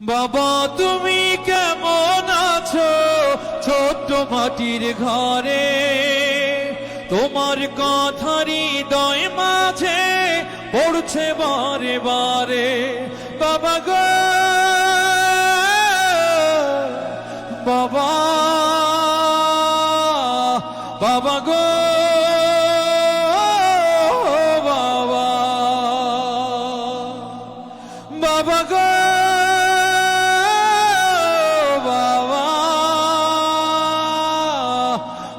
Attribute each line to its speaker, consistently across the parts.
Speaker 1: বাবা, তুমি কেমন আছো? ছোট্ট মাটির ঘরে। তোমার কথারই দয় মাঝে পড়ছে বারে বারে। বাবা গো, বাবা বাবা গো, বাবা। বাবা গো।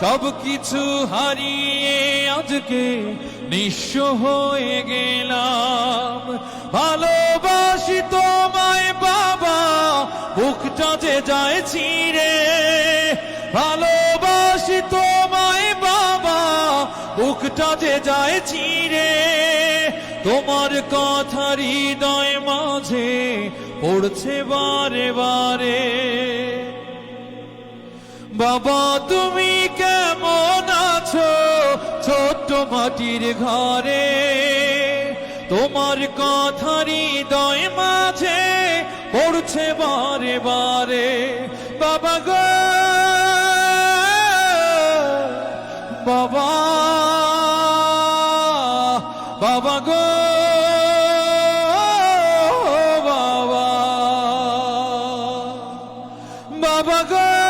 Speaker 1: সব কিছু হারিয়ে আজকে নিঃস্ব হয়ে গেলাম। ভালোবাসি তোমায় বাবা, বুকটা যে যায় ছিঁড়ে। ভালোবাসি তোমায় বাবা, বুকটা যে যায় ছিঁড়ে। তোমার কথা হৃদয় মাঝে পড়ছে বারে বারে। বাবা, তুমি মাটির ঘরে, তোমার কথা হৃদয় মাঝে পড়ছে বারে বারে। বাবা গো, বাবা বাবা গো, বাবা বাবা গো।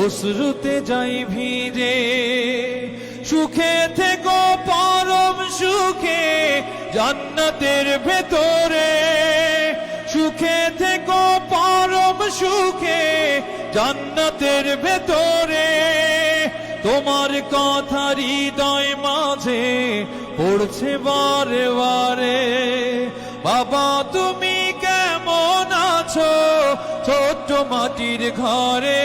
Speaker 1: অশ্রুতে যাই ভিজে, সুখে থেকো, পরম সুখে, জান্নাতের ভেতরে। সুখে থেকো, পরম সুখে, জান্নাতের ভেতরে। তোমার কথা হৃদয় মাঝে পড়ছে বারে বারে। বাবা, তুমি কেমন আছো ছোট্ট মাটির ঘরে?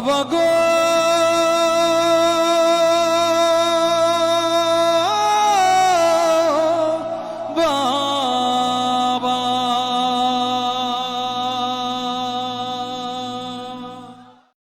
Speaker 1: বাবা গো।